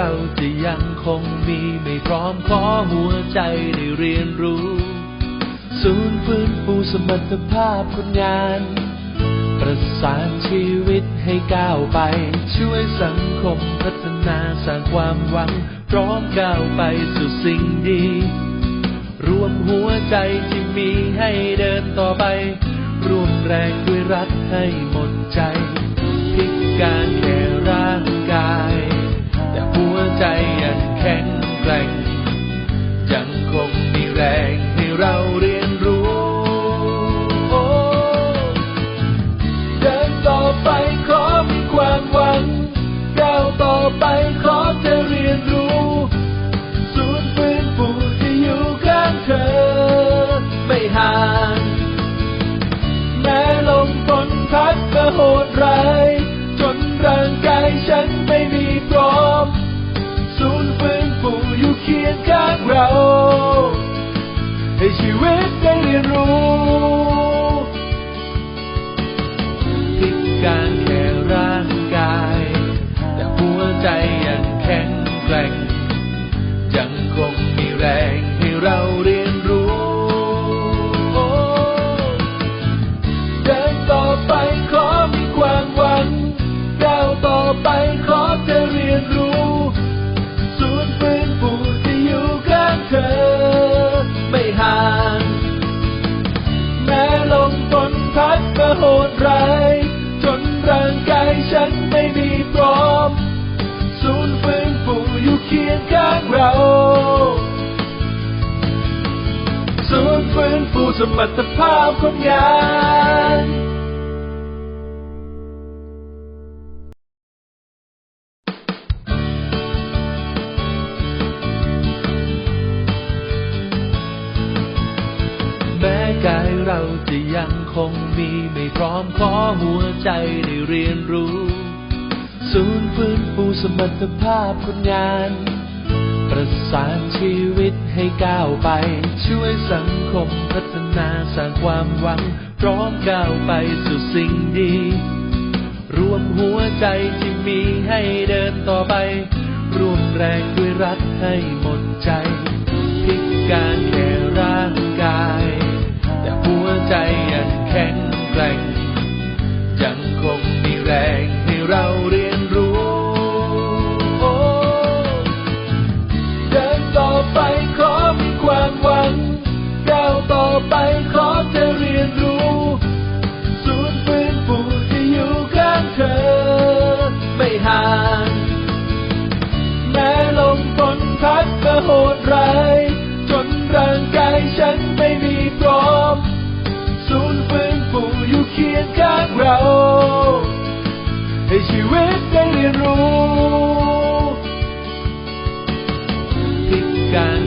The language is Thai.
ราจะยังคงมีไม่พร้อมขอหัวใจได้เรียนรู้ ศูนย์ฟื้นฟูสมรรถภาพคนงาน ประสานชีวิตให้ก้าวไป ช่วยสังคมพัฒนาสร้างความหวัง พร้อมก้าวไปสู่สิ่งดี รวมหัวใจที่มีให้เดินต่อไป ร่วมแรงด้วยรักให้หมดใจพิการแค่ ไปขอจะเรียนรู้ศูนย์ฟื้นฟูที่อยู่ข้างเธอ ไม่ห่าง แม้ลมฝนพัดมาโหดร้ายจนร่างกายฉันไม่มีพร้อมศูนย์ฟื้นฟูอยู่เคียงข้างเรา ให้ชีวิตได้เรียนรู้ แข็งแกร่งยัง ศูนย์ฟื้นฟูสมรรถภาพคนงานแม้กายเราจะยังคงมีไม่พร้อมขอหัวใจได้เรียนรู้ ศูนย์ฟื้นฟูสมรรถภาพคนงาน ประสานชีวิตให้ก้าวไป ช่วยสังคมพัฒนาสร้างความหวัง พร้อมก้าวไปสู่สิ่งดี รวมหัวใจที่มีให้เดินต่อไป ร่วมแรงด้วยรักให้หมดใจพิการแค่ นทัดมาโหดร้ายจนร่างกายฉันไม่มีพร้อมศูนย์ฟื้นฟูอยู่เคียงข้างเรา ให้ชีวิตได้เรียนรู้ที่การ